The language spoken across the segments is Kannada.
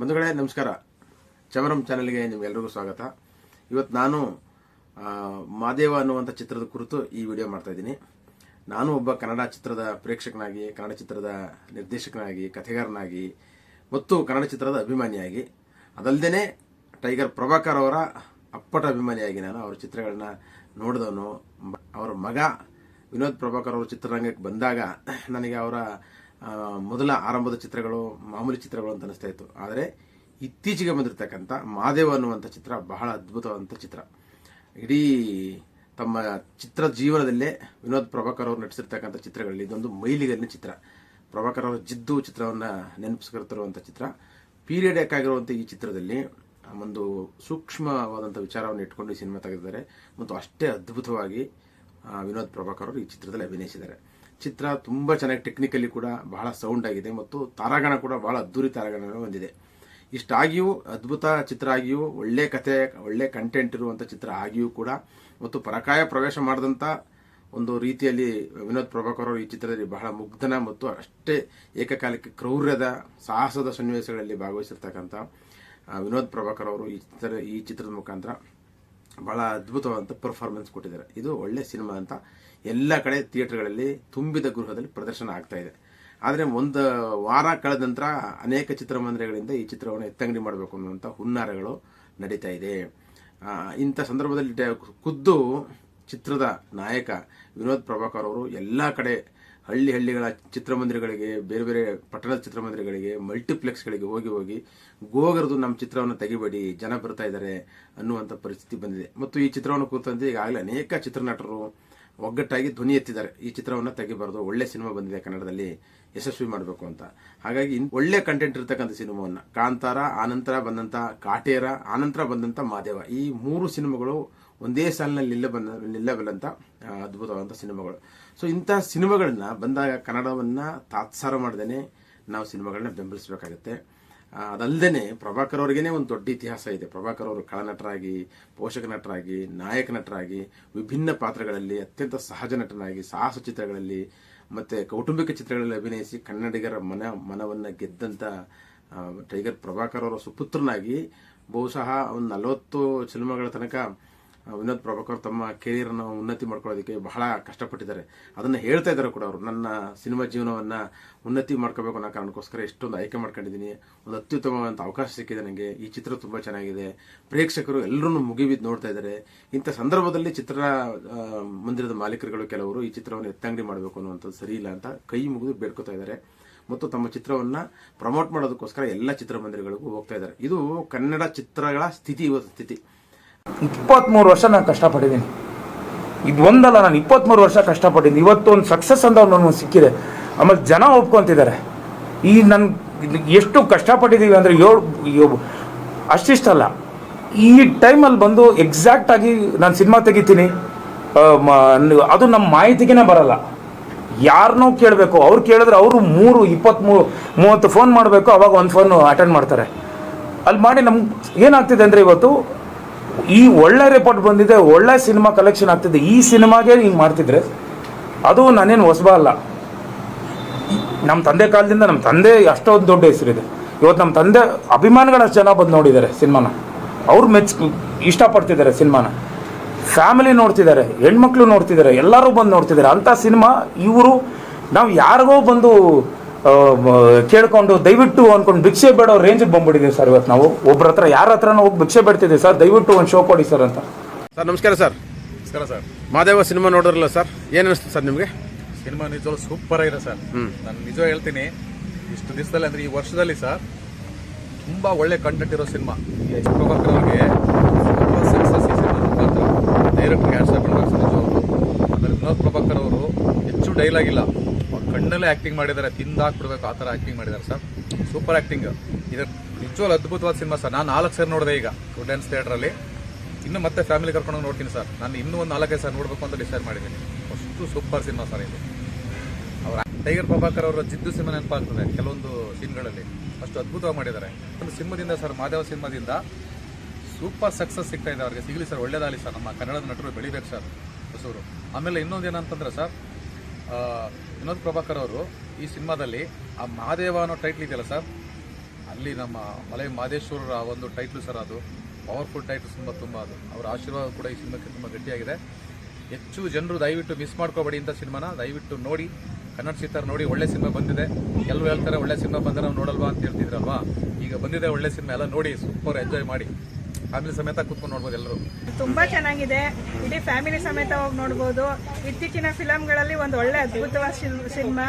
ಬಂಧುಗಳೇ, ನಮಸ್ಕಾರ. ಚಮರಂ ಚಾನೆಲ್ಗೆ ನಿಮಗೆಲ್ಲರಿಗೂ ಸ್ವಾಗತ. ಇವತ್ತು ನಾನು ಮಾದೇವ ಅನ್ನುವಂಥ ಚಿತ್ರದ ಕುರಿತು ಈ ವಿಡಿಯೋ ಮಾಡ್ತಾ ಇದ್ದೀನಿ. ನಾನು ಒಬ್ಬ ಕನ್ನಡ ಚಿತ್ರದ ಪ್ರೇಕ್ಷಕನಾಗಿ, ಕನ್ನಡ ಚಿತ್ರದ ನಿರ್ದೇಶಕನಾಗಿ, ಕಥೆಗಾರನಾಗಿ, ಮತ್ತು ಕನ್ನಡ ಚಿತ್ರದ ಅಭಿಮಾನಿಯಾಗಿ ಅದಲ್ಲದೆ ಟೈಗರ್ ಪ್ರಭಾಕರ್ ಅವರ ಅಪ್ಪಟ ಅಭಿಮಾನಿಯಾಗಿ ನಾನು ಅವರ ಚಿತ್ರಗಳನ್ನ ನೋಡಿದವನು. ಅವರ ಮಗ ವಿನೋದ್ ಪ್ರಭಾಕರ್ ಅವರ ಚಿತ್ರರಂಗಕ್ಕೆ ಬಂದಾಗ ನನಗೆ ಅವರ ಮೊದಲ ಆರಂಭದ ಚಿತ್ರಗಳು ಮಾಮೂಲಿ ಚಿತ್ರಗಳು ಅಂತ ಅನಿಸ್ತಾ ಇತ್ತು. ಆದರೆ ಇತ್ತೀಚೆಗೆ ಬಂದಿರತಕ್ಕಂಥ ಮಾದೇವ ಅನ್ನುವಂಥ ಚಿತ್ರ ಬಹಳ ಅದ್ಭುತವಾದಂಥ ಚಿತ್ರ. ಇಡೀ ತಮ್ಮ ಚಿತ್ರ ಜೀವನದಲ್ಲೇ ವಿನೋದ್ ಪ್ರಭಾಕರ್ ಅವರು ನಟಿಸಿರ್ತಕ್ಕಂಥ ಚಿತ್ರಗಳಲ್ಲಿ ಇದೊಂದು ಮೈಲಿಗಲ್ಲಿನ ಚಿತ್ರ. ಪ್ರಭಾಕರ್ ಅವರ ಜಿದ್ದು ಚಿತ್ರವನ್ನು ನೆನಪಿಸ್ಕೊಳ್ತಿರುವಂಥ ಚಿತ್ರ. ಪೀರಿಯಡ್ ಯಾಕಾಗಿರುವಂಥ ಈ ಚಿತ್ರದಲ್ಲಿ ಒಂದು ಸೂಕ್ಷ್ಮವಾದಂಥ ವಿಚಾರವನ್ನು ಇಟ್ಕೊಂಡು ಈ ಸಿನಿಮಾ ತೆಗೆದಿದ್ದಾರೆ. ಮತ್ತು ಅಷ್ಟೇ ಅದ್ಭುತವಾಗಿ ವಿನೋದ್ ಪ್ರಭಾಕರ್ ಅವರು ಈ ಚಿತ್ರದಲ್ಲಿ ಅಭಿನಯಿಸಿದ್ದಾರೆ. ಚಿತ್ರ ತುಂಬ ಚೆನ್ನಾಗಿ ಟೆಕ್ನಿಕಲಿ ಕೂಡ ಬಹಳ ಸೌಂಡ್ ಆಗಿದೆ ಮತ್ತು ತಾರಾಗಣ ಕೂಡ ಬಹಳ ಅದ್ದೂರಿ ತಾರಾಗಣ ಹೊಂದಿದೆ. ಇಷ್ಟಾಗಿಯೂ ಅದ್ಭುತ ಚಿತ್ರ ಆಗಿಯೂ, ಒಳ್ಳೆ ಕತೆ ಒಳ್ಳೆ ಕಂಟೆಂಟ್ ಇರುವಂಥ ಚಿತ್ರ ಆಗಿಯೂ ಕೂಡ ಮತ್ತು ಪರಕಾಯ ಪ್ರವೇಶ ಮಾಡಿದಂಥ ಒಂದು ರೀತಿಯಲ್ಲಿ ವಿನೋದ್ ಪ್ರಭಾಕರ್ ಅವರು ಈ ಚಿತ್ರದಲ್ಲಿ ಬಹಳ ಮುಗ್ಧನ ಮತ್ತು ಅಷ್ಟೇ ಏಕಕಾಲಕ್ಕೆ ಕ್ರೌರ್ಯದ ಸಾಹಸದ ಸನ್ನಿವೇಶಗಳಲ್ಲಿ ಭಾಗವಹಿಸಿರ್ತಕ್ಕಂಥ ವಿನೋದ್ ಪ್ರಭಾಕರ್ ಅವರು ಈ ಚಿತ್ರ, ಈ ಚಿತ್ರದ ಮುಖಾಂತರ ಬಹಳ ಅದ್ಭುತವಾದಂಥ ಪರ್ಫಾರ್ಮೆನ್ಸ್ ಕೊಟ್ಟಿದ್ದಾರೆ. ಇದು ಒಳ್ಳೆ ಸಿನಿಮಾ ಅಂತ ಎಲ್ಲ ಕಡೆ ಥಿಯೇಟರ್ಗಳಲ್ಲಿ ತುಂಬಿದ ಗೃಹದಲ್ಲಿ ಪ್ರದರ್ಶನ ಆಗ್ತಾ ಇದೆ. ಆದರೆ ಒಂದು ವಾರ ಕಳೆದ ನಂತರ ಅನೇಕ ಚಿತ್ರಮಂದಿರಗಳಿಂದ ಈ ಚಿತ್ರವನ್ನು ಎತ್ತಂಗಡಿ ಮಾಡಬೇಕು ಅನ್ನುವಂಥ ಹುನ್ನಾರಗಳು ನಡೀತಾ ಇದೆ. ಇಂಥ ಸಂದರ್ಭದಲ್ಲಿ ಖುದ್ದು ಚಿತ್ರದ ನಾಯಕ ವಿನೋದ್ ಪ್ರಭಾಕರ್ ಅವರು ಎಲ್ಲ ಕಡೆ ಹಳ್ಳಿ ಹಳ್ಳಿಗಳ ಚಿತ್ರಮಂದಿರಗಳಿಗೆ, ಬೇರೆ ಬೇರೆ ಪಟ್ಟಣದ ಚಿತ್ರಮಂದಿರಗಳಿಗೆ, ಮಲ್ಟಿಪ್ಲೆಕ್ಸ್ಗಳಿಗೆ ಹೋಗಿ ಹೋಗಿ ಗೋಗರದು ನಮ್ಮ ಚಿತ್ರವನ್ನು ತೆಗಿಬೇಡಿ, ಜನ ಬರ್ತಾ ಇದ್ದಾರೆ ಅನ್ನುವಂಥ ಪರಿಸ್ಥಿತಿ ಬಂದಿದೆ. ಮತ್ತು ಈ ಚಿತ್ರವನ್ನು ಕುರಿತಂತೆ ಈಗಾಗಲೇ ಅನೇಕ ಚಿತ್ರನಟರು ಒಗ್ಗಟ್ಟಾಗಿ ಧ್ವನಿ ಎತ್ತಿದ್ದಾರೆ. ಈ ಚಿತ್ರವನ್ನು ತೆಗಿಬಾರ್ದು. ಒಳ್ಳೆ ಸಿನಿಮಾ ಬಂದಿದೆ ಕನ್ನಡದಲ್ಲಿ. ಯಶಸ್ವಿ ಮಾಡಬೇಕು ಅಂತ. ಹಾಗಾಗಿ ಒಳ್ಳೆ ಕಂಟೆಂಟ್ ಇರತಕ್ಕಂಥ ಸಿನಿಮಾವನ್ನ. ಕಾಂತಾರ, ಆನಂತರ ಬಂದಂತ ಕಾಟೇರ, ಆನಂತರ ಬಂದಂತ ಮಾದೇವ. ಈ ಮೂರು ಸಿನಿಮಾಗಳು ಒಂದೇ ಸಾಲಿನಲ್ಲಿ ನಿಲ್ಲ ಬಂದ ನಿಲ್ಲಬಲ್ಲಂಥ ಅದ್ಭುತವಾದಂಥ ಸಿನಿಮಾಗಳು. ಸೊ ಇಂತಹ ಸಿನಿಮಾಗಳನ್ನ ಬಂದಾಗ ಕನ್ನಡವನ್ನ ತಾತ್ಸಾರ ಮಾಡದೇನೆ ನಾವು ಸಿನಿಮಾಗಳನ್ನ ಬೆಂಬಲಿಸಬೇಕಾಗತ್ತೆ. ಅದಲ್ಲದೆ ಪ್ರಭಾಕರ್ ಅವರಿಗೇನೆ ಒಂದು ದೊಡ್ಡ ಇತಿಹಾಸ ಇದೆ. ಪ್ರಭಾಕರ್ ಅವರು ಕಳನಟರಾಗಿ ಪೋಷಕ ನಟರಾಗಿ, ನಾಯಕ ನಟರಾಗಿ, ವಿಭಿನ್ನ ಪಾತ್ರಗಳಲ್ಲಿ ಅತ್ಯಂತ ಸಹಜ ನಟನಾಗಿ, ಸಾಹಸ ಚಿತ್ರಗಳಲ್ಲಿ, ಮತ್ತು ಕೌಟುಂಬಿಕ ಚಿತ್ರಗಳಲ್ಲಿ ಅಭಿನಯಿಸಿ ಕನ್ನಡಿಗರ ಮನ, ಮನವನ್ನು ಗೆದ್ದಂಥ ಟೈಗರ್ ಪ್ರಭಾಕರ್ ಅವರ ಸುಪುತ್ರನಾಗಿ ಬಹುಶಃ ಒಂದು ನಲವತ್ತು ಸಿನಿಮಾಗಳ ತನಕ ವಿನೋದ್ ಪ್ರಭಾಕರ್ ತಮ್ಮ ಕೆರಿಯರನ್ನು ಉನ್ನತಿ ಮಾಡ್ಕೊಳ್ಳೋದಕ್ಕೆ ಬಹಳ ಕಷ್ಟಪಟ್ಟಿದ್ದಾರೆ. ಅದನ್ನ ಹೇಳ್ತಾ ಇದ್ದಾರೆ ಕೂಡ ಅವರು. ನನ್ನ ಸಿನಿಮಾ ಜೀವನವನ್ನ ಉನ್ನತಿ ಮಾಡ್ಕೋಬೇಕು ಅನ್ನೋ ಕಾರಣಕ್ಕೋಸ್ಕರ ಎಷ್ಟೊಂದು ಆಯ್ಕೆ ಮಾಡ್ಕೊಂಡಿದ್ದೀನಿ. ಒಂದು ಅತ್ಯುತ್ತಮವಾದಂಥ ಅವಕಾಶ ಸಿಕ್ಕಿದೆ ನನಗೆ ಈ ಚಿತ್ರ ತುಂಬಾ ಚೆನ್ನಾಗಿದೆ. ಪ್ರೇಕ್ಷಕರು ಎಲ್ಲರೂ ಮುಗಿಬಿದ್ದು ನೋಡ್ತಾ ಇದ್ದಾರೆ. ಇಂಥ ಸಂದರ್ಭದಲ್ಲಿ ಚಿತ್ರ ಮಂದಿರದ ಮಾಲೀಕರುಗಳು ಕೆಲವರು ಈ ಚಿತ್ರವನ್ನು ಎತ್ತಂಗಡಿ ಮಾಡಬೇಕು ಅನ್ನುವಂಥದ್ದು ಸರಿ ಇಲ್ಲ ಅಂತ ಕೈ ಮುಗಿದು ಬೇಡ್ಕೋತಾ ಇದ್ದಾರೆ. ಮತ್ತು ತಮ್ಮ ಚಿತ್ರವನ್ನ ಪ್ರಮೋಟ್ ಮಾಡೋದಕ್ಕೋಸ್ಕರ ಎಲ್ಲ ಚಿತ್ರಮಂದಿರಗಳಿಗೂ ಹೋಗ್ತಾ ಇದ್ದಾರೆ. ಇದು ಕನ್ನಡ ಚಿತ್ರಗಳ ಸ್ಥಿತಿ ಇವತ್ತು ಸ್ಥಿತಿ. ಇಪ್ಪತ್ತ್ಮೂರು ವರ್ಷ ನಾನು ಕಷ್ಟಪಟ್ಟಿದ್ದೀನಿ. ಇದು ಒಂದಲ್ಲ, ನಾನು ಇಪ್ಪತ್ತ್ಮೂರು ವರ್ಷ ಕಷ್ಟಪಟ್ಟಿದ್ದೀನಿ. ಇವತ್ತು ಒಂದು ಸಕ್ಸಸ್ ಅಂತ ನನಗೆ ಸಿಕ್ಕಿದೆ. ಆಮೇಲೆ ಜನ ಒಪ್ಕೊಂತಿದ್ದಾರೆ. ಈ ನನ್ನ ಎಷ್ಟು ಕಷ್ಟಪಟ್ಟಿದ್ದೀವಿ ಅಂದರೆ ಏಳು ಅಷ್ಟಿಷ್ಟಲ್ಲ ಈ ಟೈಮಲ್ಲಿ ಬಂದು ಎಕ್ಸಾಕ್ಟಾಗಿ ನಾನು ಸಿನಿಮಾ ತೆಗಿತೀನಿ. ಅದು ನಮ್ಮ ಮಾಹಿತಿಗೇನೆ ಬರಲ್ಲ. ಯಾರನ್ನೋ ಕೇಳಬೇಕು. ಅವ್ರು ಕೇಳಿದ್ರೆ ಅವರು ಮೂರು ಇಪ್ಪತ್ತ್ಮೂರು ಮೂವತ್ತು ಫೋನ್ ಮಾಡಬೇಕು. ಅವಾಗ ಒಂದು ಫೋನು ಅಟೆಂಡ್ ಮಾಡ್ತಾರೆ. ಅಲ್ಲಿ ಮಾಡಿ ನಮ್ಗೆ ಏನಾಗ್ತಿದೆ ಅಂದರೆ ಇವತ್ತು ಈ ಒಳ್ಳೆ ರಿಪೋರ್ಟ್ ಬಂದಿದೆ, ಒಳ್ಳೆ ಸಿನಿಮಾ ಕಲೆಕ್ಷನ್ ಆಗ್ತಿದೆ. ಈ ಸಿನಿಮಾಗೆ ಹಿಂಗೆ ಮಾಡ್ತಿದ್ರೆ, ಅದು ನಾನೇನು ಹೊಸಬ ಅಲ್ಲ. ನಮ್ಮ ತಂದೆ ಕಾಲದಿಂದ ನಮ್ಮ ತಂದೆ ಅಷ್ಟೊಂದು ದೊಡ್ಡ ಹೆಸರಿದೆ. ಇವತ್ತು ನಮ್ಮ ತಂದೆ ಅಭಿಮಾನಿಗಳು ಅಷ್ಟು ಜನ ಬಂದು ನೋಡಿದ್ದಾರೆ ಸಿನಿಮಾನ ಅವ್ರು ಮೆಚ್, ಇಷ್ಟಪಡ್ತಿದ್ದಾರೆ ಸಿನಿಮಾನ ಫ್ಯಾಮಿಲಿ ನೋಡ್ತಿದ್ದಾರೆ, ಹೆಣ್ಮಕ್ಳು ನೋಡ್ತಿದ್ದಾರೆ, ಎಲ್ಲರೂ ಬಂದು ನೋಡ್ತಿದ್ದಾರೆ. ಅಂಥ ಸಿನಿಮಾ ಇವರು, ನಾವು ಯಾರಿಗೋ ಬಂದು ಕೇಳ್ಕೊಂಡು ದಯವಿಟ್ಟು ಅನ್ಕೊಂಡು ಭಿಕ್ಷೆ ಬೇಡೋ ರೇಂಜಿಗೆ ಬಂದ್ಬಿಟ್ಟಿದ್ದೀವಿ ಸರ್ ಇವತ್ತು ನಾವು. ಒಬ್ಬರ ಹತ್ರ ಯಾರ ಹತ್ರನೂ ಹೋಗಿ ಭಿಕ್ಷೆ ಬೇಡ್ತಿದ್ದೀವಿ ಸರ್. ದಯವಿಟ್ಟು ಒಂದು ಶೋ ಕೊಡಿ ಸರ್ ಅಂತ. ಸರ್ ನಮಸ್ಕಾರ ಸರ್. ನಮಸ್ಕಾರ ಸರ್. ಮಾದೇವ ಸಿನಿಮಾ ನೋಡಿದ್ರಲ್ಲ ಸರ್? ಏನು ಅನಿಸ್ತು ಸರ್ ನಿಮಗೆ? ಸಿನಿಮಾ ನಿಜ ಸೂಪರ್ ಆಗಿದೆ ಸರ್. ನಾನು ನಿಜ ಹೇಳ್ತೀನಿ ಇಷ್ಟು ದಿವಸದಲ್ಲಿ ಅಂದರೆ ಈ ವರ್ಷದಲ್ಲಿ ಸರ್ ತುಂಬಾ ಒಳ್ಳೆ ಕಂಟೆಂಟ್ ಇರೋ ಸಿನಿಮಾ. ಪ್ರಭಾಕರ್ ಅವ್ರಿಗೆ ತುಂಬಾ ಸಕ್ಸಸ್ ಈ ಸಿನಿಮಾ ಮುಖಾಂತರ ಡೈರೆಕ್ಟ್ ನಿಜವಾಗ್ಲು. ಆಮೇಲೆ ವಿನೋದ್ ಪ್ರಭಾಕರ್ ಅವರು ಹೆಚ್ಚು ಡೈಲಾಗ್ ಇಲ್ಲ. ಕಣ್ಣಲ್ಲೇ ಆಕ್ಟಿಂಗ್ ಮಾಡಿದ್ದಾರೆ ತಿಂದಾಕ್ಬಿಡ್ಬೇಕು ಆ ಥರ ಆಕ್ಟಿಂಗ್ ಮಾಡಿದ್ದಾರೆ ಸರ್. ಸೂಪರ್ ಆಕ್ಟಿಂಗ್ ಇದು ನಿಜವಾಗ್ಲೂ ಅದ್ಭುತವಾದ ಸಿನಿಮಾ ಸರ್. ನಾನು ನಾಲ್ಕು ಸರ್ ನೋಡಿದೆ ಈಗ ಸ್ಟೂಡೆಂಟ್ಸ್ ಥಿಯೇಟ್ರಲ್ಲಿ ಇನ್ನು ಮತ್ತೆ ಫ್ಯಾಮಿಲಿ ಕರ್ಕೊಂಡು ನೋಡ್ತೀನಿ ಸರ್. ನಾನು ಇನ್ನೂ ಒಂದು ನಾಲ್ಕೈದು ಸರ್ ನೋಡಬೇಕು ಅಂತ ಡಿಸೈಡ್ ಮಾಡಿದ್ದೀನಿ. ಅಷ್ಟು ಸೂಪರ್ ಸಿನಿಮಾ ಸರ್ ಇದು. ಅವರ ಟೈಗರ್ ಪ್ರಭಾಕರ್ ಅವರ ಜಿದ್ದು ಸಿನಿಮಾ ನೆನಪಾಗ್ತದೆ, ಕೆಲವೊಂದು ಸೀನ್ಗಳಲ್ಲಿ ಅಷ್ಟು ಅದ್ಭುತವಾಗಿ ಮಾಡಿದ್ದಾರೆ. ಒಂದು ಸಿನಿಮಾದಿಂದ ಸರ್ ಮಾದೇವ ಸಿನಿಮಾದಿಂದ ಸೂಪರ್ ಸಕ್ಸಸ್ ಸಿಗ್ತಾ ಇದೆ ಅವ್ರಿಗೆ. ಸಿಗಲಿ ಸರ್, ಒಳ್ಳೇದಾಗಲಿ ಸರ್. ನಮ್ಮ ಕನ್ನಡದ ನಟರು ಬೆಳಿಬೇಕು ಸರ್ ಹೊಸೂರು. ಆಮೇಲೆ ಇನ್ನೊಂದು ಏನಂತಂದ್ರೆ ಸರ್ ವಿನೋದ್ ಪ್ರಭಾಕರ್ ಅವರು ಈ ಸಿನಿಮಾದಲ್ಲಿ ಆ ಮಹಾದೇವ ಅನ್ನೋ ಟೈಟ್ಲ್ ಇದೆಯಲ್ಲ ಸರ್? ಅಲ್ಲಿ ನಮ್ಮ ಮಲೆ ಮಾದೇಶ್ವರರ ಒಂದು ಟೈಟ್ಲು ಸರ್ ಅದು. ಪವರ್ಫುಲ್ ಟೈಟ್ಲ್ ತುಂಬ ತುಂಬ ಅದು. ಅವರ ಆಶೀರ್ವಾದ ಕೂಡ ಈ ಸಿನಿಮಾಕ್ಕೆ ತುಂಬ ಗಟ್ಟಿಯಾಗಿದೆ. ಹೆಚ್ಚು ಜನರು ದಯವಿಟ್ಟು ಮಿಸ್ ಮಾಡ್ಕೋಬೇಡಿ ಇಂಥ ಸಿನಿಮಾನ. ದಯವಿಟ್ಟು ನೋಡಿ, ಕನ್ನಡ ಚಿತ್ರ ನೋಡಿ, ಒಳ್ಳೆ ಸಿನಿಮಾ ಬಂದಿದೆ. ಎಲ್ಲರೂ ಹೇಳ್ತಾರೆ, ಒಳ್ಳೆ ಸಿನಿಮಾ ಬಂದರೆ ನಾವು ನೋಡಲ್ವಾ ಅಂತ ಹೇಳ್ತಿದ್ರಲ್ವಾ? ಈಗ ಬಂದಿದೆ ಒಳ್ಳೆ ಸಿನಿಮಾ, ಎಲ್ಲ ನೋಡಿ ಸೂಪರ್ ಎಂಜಾಯ್ ಮಾಡಿ. ಫ್ಯಾಮಿಲಿ ಸಮೇತ ಕೂತ್ಕೊಂಡು ನೋಡ್ಬೋದು ಎಲ್ಲರೂ. ತುಂಬಾ ಚೆನ್ನಾಗಿದೆ. ಇಡೀ ಫ್ಯಾಮಿಲಿ ಸಮೇತ ಹೋಗಿ ನೋಡ್ಬೋದು. ಇತ್ತೀಚಿನ ಫಿಲಂಗಳಲ್ಲಿ ಒಂದು ಒಳ್ಳೆ ಅದ್ಭುತವಾದ ಸಿನಿಮಾ.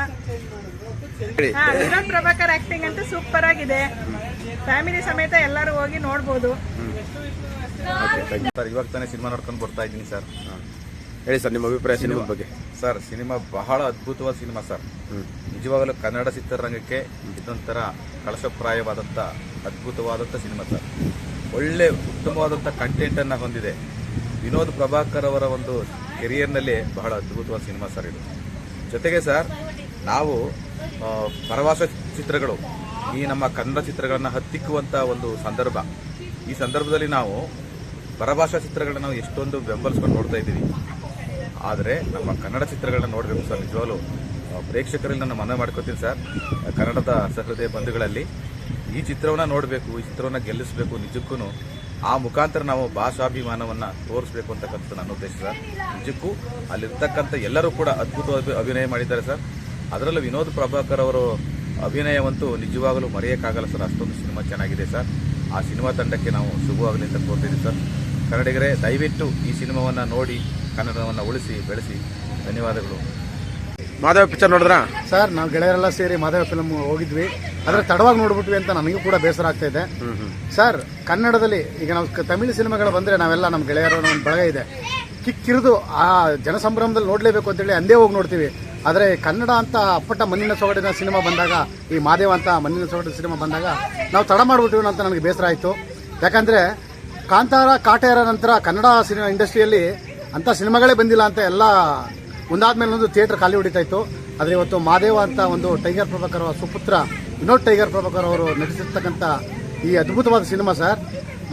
ವಿನೋದ್ ಪ್ರಭಾಕರ್ ಆಕ್ಟಿಂಗ್ ಅಂತೂ ಸೂಪರ್ ಆಗಿದೆ. ಫ್ಯಾಮಿಲಿ ಸಮೇತ ಎಲ್ಲರೂ ಹೋಗಿ ನೋಡ್ಬೋದು. ಸರ್ ಇವಾಗ ತಾನೇ ಸಿನಿಮಾ ನೋಡ್ಕೊಂಡು ಬರ್ತಾ ಇದ್ದೀನಿ ಸರ್. ಹೇಳಿ ಸರ್ ನಿಮ್ಮ ಅಭಿಪ್ರಾಯ ಸಿನಿಮಾ ಬಗ್ಗೆ. ಸರ್ ಸಿನಿಮಾ ಬಹಳ ಅದ್ಭುತವಾದ ಸಿನಿಮಾ ಸರ್. ನಿಜವಾಗಲೂ ಕನ್ನಡ ಚಿತ್ರರಂಗಕ್ಕೆ ಇದೊಂಥರ ಕಳಶಪ್ರಾಯವಾದಂಥ ಅದ್ಭುತವಾದಂಥ ಸಿನಿಮಾ ಸರ್. ಒಳ್ಳೆ ಉತ್ತಮವಾದಂಥ ಕಂಟೆಂಟನ್ನು ಹೊಂದಿದೆ. ವಿನೋದ್ ಪ್ರಭಾಕರ್ ಅವರ ಒಂದು ಕೆರಿಯರ್ನಲ್ಲಿ ಬಹಳ ಅದ್ಭುತವಾದ ಸಿನಿಮಾ ಸರ್ ಇದು ಜೊತೆಗೆ ಸರ್ ನಾವು ಪರವಾಸ ಚಿತ್ರಗಳು, ಈ ನಮ್ಮ ಕನ್ನಡ ಚಿತ್ರಗಳನ್ನು ಹತ್ತಿಕ್ಕುವಂಥ ಒಂದು ಸಂದರ್ಭ. ಈ ಸಂದರ್ಭದಲ್ಲಿ ನಾವು ಪರಭಾಷಾ ಚಿತ್ರಗಳನ್ನ ನಾವು ಎಷ್ಟೊಂದು ಬೆಂಬಲಿಸ್ಕೊಂಡು ನೋಡ್ತಾ ಇದ್ದೀವಿ. ಆದರೆ ನಮ್ಮ ಕನ್ನಡ ಚಿತ್ರಗಳನ್ನ ನೋಡಬೇಕು ಸರ್ ನಿಜವಾಗ್ಲೂ. ಪ್ರೇಕ್ಷಕರಲ್ಲಿ ನಾನು ಮನವಿ ಮಾಡ್ಕೋತೀನಿ ಸರ್ ಕನ್ನಡದ ಸಹೃದಯ ಬಂಧುಗಳಲ್ಲಿ. ಈ ಚಿತ್ರವನ್ನ ನೋಡಬೇಕು, ಈ ಚಿತ್ರವನ್ನ ಗೆಲ್ಲಿಸಬೇಕು ನಿಜಕ್ಕೂ ಆ ಮುಖಾಂತರ ನಾವು ಭಾಷಾಭಿಮಾನವನ್ನು ತೋರಿಸಬೇಕು ಅಂತಕ್ಕಂಥದ್ದು ನನ್ನ ಉದ್ದೇಶ ಸರ್. ನಿಜಕ್ಕೂ ಅಲ್ಲಿರ್ತಕ್ಕಂಥ ಎಲ್ಲರೂ ಕೂಡ ಅದ್ಭುತವಾಗಿ ಅಭಿನಯ ಮಾಡಿದ್ದಾರೆ ಸರ್. ಅದರಲ್ಲೂ ವಿನೋದ್ ಪ್ರಭಾಕರ್ ಅವರು ಅಭಿನಯವಂತೂ ನಿಜವಾಗಲೂ ಮರೆಯೋಕ್ಕಾಗಲ್ಲ ಸರ್. ಅಷ್ಟೊಂದು ಸಿನಿಮಾ ಚೆನ್ನಾಗಿದೆ ಸರ್. ಆ ಸಿನಿಮಾ ತಂಡಕ್ಕೆ ನಾವು ಶುಭವಾಗಲಿ ಅಂತ ಕೋರ್ತಿದ್ದೀವಿ ಸರ್. ಕನ್ನಡಿಗರೇ, ದಯವಿಟ್ಟು ಈ ಸಿನಿಮಾವನ್ನು ನೋಡಿ, ಕನ್ನಡವನ್ನು ಉಳಿಸಿ, ಬೆಳೆಸಿ. ಧನ್ಯವಾದಗಳು. ಮಾಧವ ಪಿಕ್ಚರ್ ನೋಡಿದ್ರಾ? ಸರ್ ನಾವು ಗೆಳೆಯರೆಲ್ಲ ಸೇರಿ ಮಾಧವ ಫಿಲಮ್ ಹೋಗಿದ್ವಿ. ಅದ್ರ ತಡವಾಗಿ ನೋಡ್ಬಿಟ್ವಿ ಅಂತ ನನಗೂ ಕೂಡ ಬೇಸರ ಆಗ್ತಾ ಇದೆ. ಸರ್ ಕನ್ನಡದಲ್ಲಿ ಈಗ ನಾವು ತಮಿಳು ಸಿನಿಮಾಗಳು ಬಂದ್ರೆ ನಾವೆಲ್ಲ ನಮ್ಮ ಗೆಳೆಯರ ಒಂದು ಬಳಗ ಇದೆ. ಕಿಕ್ಕಿರಿದು ಆ ಜನಸಂಭ್ರಮದಲ್ಲಿ ನೋಡ್ಲೇಬೇಕು ಅಂತೇಳಿ ಅಂದೇ ಹೋಗಿ ನೋಡ್ತೀವಿ. ಆದರೆ ಕನ್ನಡ ಅಂತ ಅಪ್ಪಟ ಮಣ್ಣಿನ ಸೊಗಡಿನ ಸಿನಿಮಾ ಬಂದಾಗ ಈ ಮಾದೇವ ಅಂತ ಮಣ್ಣಿನ ಸೊಗಡಿನ ಸಿನಿಮಾ ಬಂದಾಗ ನಾವು ತಡ ಮಾಡ್ಬಿಟ್ಟಿವಿ ಅಂತ ನನಗೆ ಬೇಸರ ಆಯಿತು. ಯಾಕಂದ್ರೆ ಕಾಂತಾರ ಕಾಟೇರ ನಂತರ ಕನ್ನಡ ಸಿನಿಮಾ ಇಂಡಸ್ಟ್ರಿಯಲ್ಲಿ ಅಂಥ ಸಿನಿಮಾಗಳೇ ಬಂದಿಲ್ಲ ಅಂತ ಎಲ್ಲ ಒಂದಾದ್ಮೇಲೆ ಒಂದು ಥಿಯೇಟರ್ ಖಾಲಿ ಹೊಡಿತಾ ಇತ್ತು. ಆದರೆ ಇವತ್ತು ಮಾದೇವ ಅಂತ ಒಂದು ಟೈಗರ್ ಪ್ರಭಾಕರ್ ಅವರ ಸುಪುತ್ರ, ವಿನೋದ್ ಟೈಗರ್ ಪ್ರಭಾಕರ್ ಅವರು ನಟಿಸಿರ್ತಕ್ಕಂಥ ಈ ಅದ್ಭುತವಾದ ಸಿನಿಮಾ ಸರ್.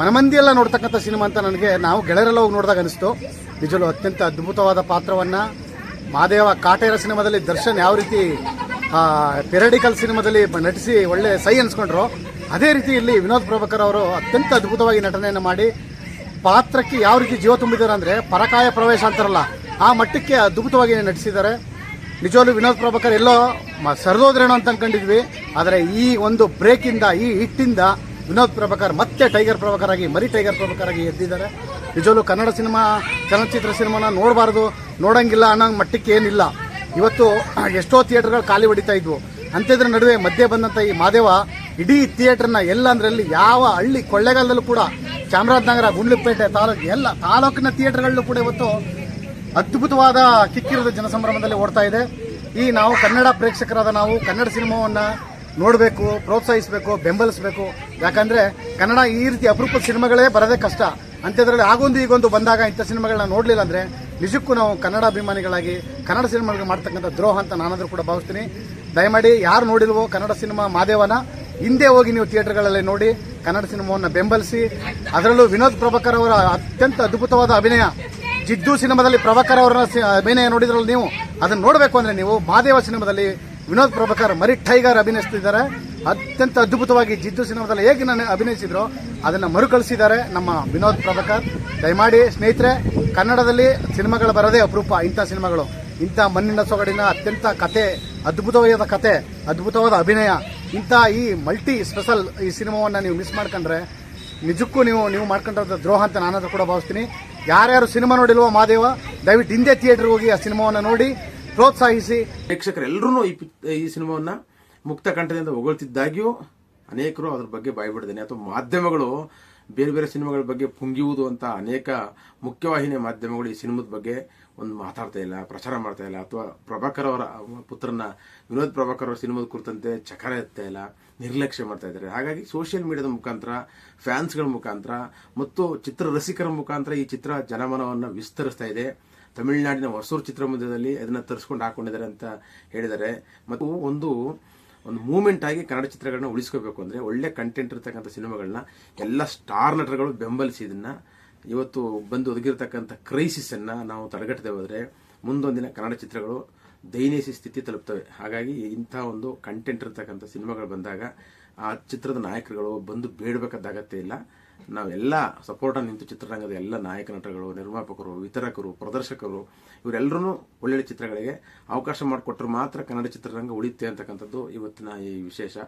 ಮನಮಂದಿಯೆಲ್ಲ ನೋಡ್ತಕ್ಕಂಥ ಸಿನಿಮಾ ಅಂತ ನನಗೆ ನಾವು ಗೆಳೆಯರೆಲ್ಲ ಹೋಗಿ ನೋಡಿದಾಗ ಅನಿಸ್ತು. ನಿಜಲು ಅತ್ಯಂತ ಅದ್ಭುತವಾದ ಪಾತ್ರವನ್ನ ಮಾದೇವ ಕಾಟೇರ ಸಿನಿಮಾದಲ್ಲಿ ದರ್ಶನ್ ಯಾವ ರೀತಿ ಪೆರಡಿಕಲ್ ಸಿನಿಮಾದಲ್ಲಿ ನಟಿಸಿ ಒಳ್ಳೆ ಸೈ ಅನ್ಸ್ಕೊಂಡ್ರು. ಅದೇ ರೀತಿ ಇಲ್ಲಿ ವಿನೋದ್ ಪ್ರಭಾಕರ್ ಅವರು ಅತ್ಯಂತ ಅದ್ಭುತವಾಗಿ ನಟನೆಯನ್ನು ಮಾಡಿ ಪಾತ್ರಕ್ಕೆ ಯಾವ ರೀತಿ ಜೀವ ತುಂಬಿದ್ದಾರೆ ಅಂದ್ರೆ ಪರಕಾಯ ಪ್ರವೇಶ ಅಂತಾರಲ್ಲ ಆ ಮಟ್ಟಕ್ಕೆ ಅದ್ಭುತವಾಗಿ ನಟಿಸಿದ್ದಾರೆ. ನಿಜವಾಗ್ಲೂ ವಿನೋದ್ ಪ್ರಭಾಕರ್ ಎಲ್ಲೋ ಸರಿದೋದ್ರೇನೋ ಅಂತ ಅನ್ಕೊಂಡಿದ್ವಿ. ಆದರೆ ಈ ಒಂದು ಬ್ರೇಕಿಂದ, ಈ ಹಿಟ್ಟಿಂದ ವಿನೋದ್ ಪ್ರಭಾಕರ್ ಮತ್ತೆ ಟೈಗರ್ ಪ್ರಭಾಕರ್ ಆಗಿ, ಮರಿ ಟೈಗರ್ ಪ್ರಭಾಕರ್ ಆಗಿ ಎದ್ದಿದ್ದಾರೆ. ನಿಜವಾಗ್ಲೂ ಕನ್ನಡ ಸಿನಿಮಾ, ಚಲನಚಿತ್ರ ಸಿನಿಮಾನ ನೋಡಬಾರ್ದು, ನೋಡಂಗಿಲ್ಲ ಅನ್ನೋ ಮಟ್ಟಕ್ಕೆ ಏನಿಲ್ಲ. ಇವತ್ತು ಎಷ್ಟೋ ಥಿಯೇಟರ್ಗಳು ಖಾಲಿ ಹೊಡಿತಾ ಇದ್ವು. ಅಂತಿದ್ರ ನಡುವೆ ಮಧ್ಯೆ ಬಂದಂಥ ಈ ಮಾದೇವ ಇಡೀ ಥಿಯೇಟರ್ನ ಎಲ್ಲ ಅಂದ್ರಲ್ಲಿ ಯಾವ ಹಳ್ಳಿ ಕೊಳ್ಳೆಗಾಲದಲ್ಲೂ ಕೂಡ ಚಾಮರಾಜನಗರ, ಗುಂಡ್ಲುಪೇಟೆ ತಾಲೂಕು, ಎಲ್ಲ ತಾಲೂಕಿನ ಥಿಯೇಟರ್ಗಳಲ್ಲೂ ಕೂಡ ಇವತ್ತು ಅದ್ಭುತವಾದ ಕಿಕ್ಕಿರದ ಜನಸಂಭ್ರಮದಲ್ಲಿ ಓಡ್ತಾ ಇದೆ. ಈ ನಾವು ಕನ್ನಡ ಪ್ರೇಕ್ಷಕರಾದ ನಾವು ಕನ್ನಡ ಸಿನಿಮಾವನ್ನ ನೋಡಬೇಕು, ಪ್ರೋತ್ಸಾಹಿಸಬೇಕು, ಬೆಂಬಲಿಸಬೇಕು. ಯಾಕಂದ್ರೆ ಕನ್ನಡ ಈ ರೀತಿ ಅಪರೂಪದ ಸಿನಿಮಾಗಳೇ ಬರೋದೇ ಕಷ್ಟ. ಅಂಥದ್ರಲ್ಲಿ ಆಗೊಂದು ಈಗೊಂದು ಬಂದಾಗ ಇಂಥ ಸಿನಿಮಾಗಳನ್ನ ನೋಡಲಿಲ್ಲ ಅಂದ್ರೆ ನಿಜಕ್ಕೂ ನಾವು ಕನ್ನಡ ಅಭಿಮಾನಿಗಳಾಗಿ ಕನ್ನಡ ಸಿನಿಮಾಗಳಿಗೆ ಮಾಡ್ತಕ್ಕಂಥ ದ್ರೋಹ ಅಂತ ನಾನಾದರೂ ಕೂಡ ಭಾವಿಸ್ತೀನಿ. ದಯಮಾಡಿ ಯಾರು ನೋಡಿಲ್ವೋ ಕನ್ನಡ ಸಿನಿಮಾ ಮಾದೇವನ, ಹಿಂದೆ ಹೋಗಿ ನೀವು ಥಿಯೇಟರ್ಗಳಲ್ಲಿ ನೋಡಿ ಕನ್ನಡ ಸಿನಿಮಾವನ್ನು ಬೆಂಬಲಿಸಿ, ಅದರಲ್ಲೂ ವಿನೋದ್ ಪ್ರಭಾಕರ್ ಅವರ ಅತ್ಯಂತ ಅದ್ಭುತವಾದ ಅಭಿನಯ. ಜಿದ್ದು ಸಿನಿಮಾದಲ್ಲಿ ಪ್ರಭಾಕರ್ ಅವರ ಅಭಿನಯ ನೋಡಿದ್ರಲ್ಲ ನೀವು? ಅದನ್ನ ನೋಡಬೇಕು ಅಂದ್ರೆ ನೀವು ಮಾದೇವ ಸಿನಿಮಾದಲ್ಲಿ ವಿನೋದ್ ಪ್ರಭಾಕರ್ ಮರಿ ಟೈಗರ್ ಅಭಿನಯಿಸ್ತಿದ್ದಾರೆ. ಅತ್ಯಂತ ಅದ್ಭುತವಾಗಿ ಜಿದ್ದು ಸಿನಿಮಾದಲ್ಲಿ ಹೇಗೆ ನಾನು ಅಭಿನಯಿಸಿದ್ರು ಅದನ್ನು ಮರುಕಳಿಸಿದ್ದಾರೆ ನಮ್ಮ ವಿನೋದ್ ಪ್ರಭಾಕರ್. ದಯಮಾಡಿ ಸ್ನೇಹಿತರೆ, ಕನ್ನಡದಲ್ಲಿ ಸಿನಿಮಾಗಳು ಬರೋದೇ ಅಪರೂಪ, ಇಂಥ ಸಿನಿಮಾಗಳು. ಇಂಥ ಮಣ್ಣಿನ ಸೊಗಡಿನ ಅತ್ಯಂತ ಕತೆ, ಅದ್ಭುತವಾದ ಕತೆ, ಅದ್ಭುತವಾದ ಅಭಿನಯ, ಇಂಥ ಈ ಮಲ್ಟಿ ಸ್ಪೆಷಲ್ ಈ ಸಿನಿಮಾವನ್ನು ನೀವು ಮಿಸ್ ಮಾಡ್ಕೊಂಡ್ರೆ ನಿಜಕ್ಕೂ ನೀವು ನೀವು ಮಾಡ್ಕೊಂಡಿರೋದು ದ್ರೋಹ ಅಂತ ನಾನಾದ್ರೂ ಕೂಡ ಭಾವಿಸ್ತೀನಿ. ಯಾರ್ಯಾರು ಸಿನಿಮಾ ನೋಡಿಲ್ವೋ ಮಾದೇವ ದಯವಿಟ್ಟು ಹಿಂದೆ ಥಿಯೇಟರ್ ಹೋಗಿ ಆ ಸಿನಿಮಾವನ್ನು ನೋಡಿ, ಪ್ರೋತ್ಸಾಹಿಸಿ. ಪ್ರೇಕ್ಷಕರೆಲ್ಲರೂ ಈ ಈ ಸಿನಿಮಾವನ್ನು ಮುಕ್ತ ಕಂಠದಿಂದ ಹೊಗಳ್ತಿದ್ದಾಗ್ಯೂ ಅನೇಕರು ಅದ್ರ ಬಗ್ಗೆ ಬಾಯ್ಬಿಡ್ದೇನೆ. ಅಥವಾ ಮಾಧ್ಯಮಗಳು, ಬೇರೆ ಬೇರೆ ಸಿನಿಮಾಗಳ ಬಗ್ಗೆ ಪುಂಗಿಯುವುದು ಅಂತ ಅನೇಕ ಮುಖ್ಯವಾಹಿನಿಯ ಮಾಧ್ಯಮಗಳು ಈ ಸಿನಿಮಾದ ಬಗ್ಗೆ ಒಂದು ಮಾತಾಡ್ತಾ ಇಲ್ಲ, ಪ್ರಚಾರ ಮಾಡ್ತಾ ಇಲ್ಲ. ಅಥವಾ ಪ್ರಭಾಕರ್ ಅವರ ಪುತ್ರನ, ವಿನೋದ್ ಪ್ರಭಾಕರ್ ಅವರ ಸಿನಿಮಾದ ಕುರಿತಂತೆ ಚಕಾರ ಎತ್ತಾ ಇಲ್ಲ, ನಿರ್ಲಕ್ಷ್ಯ ಮಾಡ್ತಾ ಇದ್ದಾರೆ. ಹಾಗಾಗಿ ಸೋಷಿಯಲ್ ಮೀಡಿಯಾದ ಮುಖಾಂತರ ಫ್ಯಾನ್ಸ್ಗಳ ಮುಖಾಂತರ, ಮತ್ತು ಚಿತ್ರ ರಸಿಕರ ಮುಖಾಂತರ ಈ ಚಿತ್ರ ಜನಮನವನ್ನು ವಿಸ್ತರಿಸ್ತಾ ಇದೆ. ತಮಿಳುನಾಡಿನ ಹೊಸೂರು ಚಿತ್ರಮಂದಿರದಲ್ಲಿ ಅದನ್ನ ತರಿಸ್ಕೊಂಡು ಹಾಕೊಂಡಿದ್ದಾರೆ ಅಂತ ಹೇಳಿದ್ದಾರೆ. ಮತ್ತು ಒಂದು ಒಂದು ಮೂಮೆಂಟ್ ಆಗಿ ಕನ್ನಡ ಚಿತ್ರಗಳನ್ನ ಉಳಿಸ್ಕೋಬೇಕು ಅಂದ್ರೆ ಒಳ್ಳೆ ಕಂಟೆಂಟ್ ಇರತಕ್ಕಂಥ ಸಿನಿಮಾಗಳನ್ನ ಎಲ್ಲ ಸ್ಟಾರ್ ನಟರುಗಳು ಬೆಂಬಲಿಸಿ ಇದನ್ನ ಇವತ್ತು ಬಂದು ಒದಗಿರ್ತಕ್ಕಂಥ ಕ್ರೈಸಿಸ್ ಅನ್ನ ನಾವು ತಡೆಗಟ್ಟದೆ ಹೋದ್ರೆ ಮುಂದೊಂದಿನ ಕನ್ನಡ ಚಿತ್ರಗಳು ದಯನೀಯ ಸ್ಥಿತಿ ತಲುಪ್ತವೆ. ಹಾಗಾಗಿ ಇಂಥ ಒಂದು ಕಂಟೆಂಟ್ ಇರತಕ್ಕಂಥ ಸಿನಿಮಾಗಳು ಬಂದಾಗ ಆ ಚಿತ್ರದ ನಾಯಕರುಗಳು ಬಂದು ಬೇಡಬೇಕಾದ ಅಗತ್ಯ ಇಲ್ಲ. ನಾವೆಲ್ಲ ಸಪೋರ್ಟ್ ನಿಂತು ಚಿತ್ರರಂಗದ ಎಲ್ಲ ನಾಯಕ ನಟಗಳು ನಿರ್ಮಾಪಕರು, ವಿತರಕರು, ಪ್ರದರ್ಶಕರು ಇವರೆಲ್ಲರೂ ಒಳ್ಳೊಳ್ಳೆ ಚಿತ್ರಗಳಿಗೆ ಅವಕಾಶ ಮಾಡಿಕೊಟ್ರೆ ಮಾತ್ರ ಕನ್ನಡ ಚಿತ್ರರಂಗ ಉಳಿಯುತ್ತೆ ಅಂತಕ್ಕಂಥದ್ದು ಇವತ್ತಿನ ಈ ವಿಶೇಷ.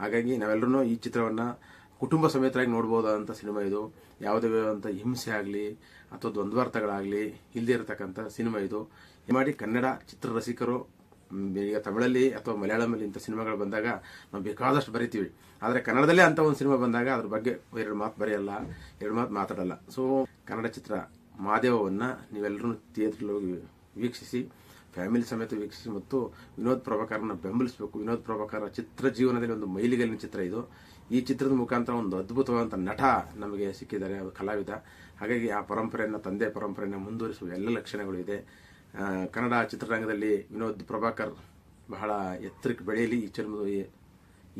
ಹಾಗಾಗಿ ನಾವೆಲ್ಲರೂ ಈ ಚಿತ್ರವನ್ನು ಕುಟುಂಬ ಸಮೇತರಾಗಿ ನೋಡ್ಬೋದಾದಂಥ ಸಿನಿಮಾ ಇದು? ಯಾವುದೇ ಅಂತ ಹಿಂಸೆ ಆಗಲಿ, ಅಥವಾ ದ್ವಂದ್ವಾರ್ಥಗಳಾಗಲಿ ಇಲ್ಲದೇ ಇರತಕ್ಕಂಥ ಸಿನಿಮಾ ಇದು. ಮಾಡಿ ಕನ್ನಡ ಚಿತ್ರರಸಿಕರು ರಸಿಕರು ಈಗ ತಮಿಳಲ್ಲಿ ಅಥವಾ ಮಲಯಾಳಮಲ್ಲಿ ಇಂಥ ಸಿನಿಮಾಗಳು ಬಂದಾಗ ನಾವು ಬೇಕಾದಷ್ಟು ಬರಿತೀವಿ. ಆದರೆ ಕನ್ನಡದಲ್ಲೇ ಅಂತ ಒಂದು ಸಿನಿಮಾ ಬಂದಾಗ ಅದ್ರ ಬಗ್ಗೆ ಎರಡು ಮಾತು ಬರೆಯಲ್ಲ, ಎರಡು ಮಾತು ಮಾತಾಡಲ್ಲ. ಸೊ ಕನ್ನಡ ಚಿತ್ರ ಮಾದೇವವನ್ನು ನೀವೆಲ್ಲರೂ ಥಿಯೇಟ್ರಲ್ಲಿ ಹೋಗಿ ವೀಕ್ಷಿಸಿ ಫ್ಯಾಮಿಲಿ ಸಮೇತ ವೀಕ್ಷಿಸಿ ಮತ್ತು ವಿನೋದ್ ಪ್ರಭಾಕರ್ನ ಬೆಂಬಲಿಸಬೇಕು. ವಿನೋದ್ ಪ್ರಭಾಕರ್ ಚಿತ್ರ ಜೀವನದಲ್ಲಿ ಒಂದು ಮೈಲಿಗಲ್ಲಿನ ಚಿತ್ರ ಇದು. ಈ ಚಿತ್ರದ ಮುಖಾಂತರ ಒಂದು ಅದ್ಭುತವಾದಂಥ ನಟ ನಮಗೆ ಸಿಕ್ಕಿದ್ದಾರೆ ಕಲಾವಿದ. ಹಾಗಾಗಿ ಆ ಪರಂಪರೆಯನ್ನು, ತಂದೆ ಪರಂಪರೆಯನ್ನು ಮುಂದುವರಿಸುವ ಎಲ್ಲ ಲಕ್ಷಣಗಳು ಇದೆ. ಕನ್ನಡ ಚಿತ್ರರಂಗದಲ್ಲಿ ವಿನೋದ್ ಪ್ರಭಾಕರ್ ಬಹಳ ಎತ್ತರಕ್ಕೆ ಬೆಳೆಯಲಿ ಈ ಚಿತ್ರದ,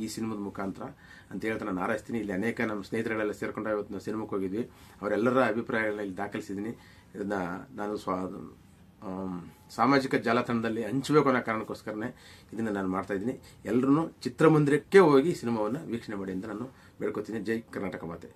ಈ ಸಿನಿಮಾದ ಮುಖಾಂತರ. ಅಂತ ಹೇಳ್ತಾ ನಾನು ಆರೈಸ್ತೀನಿ ಇಲ್ಲಿ ಅನೇಕ ನಮ್ಮ ಸ್ನೇಹಿತರುಗಳೆಲ್ಲ ಸೇರಿಕೊಂಡು ಇವತ್ತು ನಾವು ಸಿನಿಮಾಕ್ಕೆ ಹೋಗಿದ್ವಿ. ಅವರೆಲ್ಲರ ಅಭಿಪ್ರಾಯಗಳನ್ನ ಇಲ್ಲಿ ದಾಖಲಿಸಿದ್ದೀನಿ. ಇದನ್ನು ನಾನು ಸ್ವ ಸಾಮಾಜಿಕ ಜಾಲತಾಣದಲ್ಲಿ ಹಂಚಬೇಕು ಅನ್ನೋ ಕಾರಣಕ್ಕೋಸ್ಕರನೇ ಇದನ್ನು ನಾನು ಮಾಡ್ತಾ ಇದ್ದೀನಿ. ಎಲ್ಲರೂ ಚಿತ್ರಮಂದಿರಕ್ಕೆ ಹೋಗಿ ಸಿನಿಮಾವನ್ನು ವೀಕ್ಷಣೆ ಮಾಡಿ ಅಂತ ನಾನು ಬೇಡ್ಕೊತೀನಿ. ಜೈ ಕರ್ನಾಟಕ ಮಾತೆ.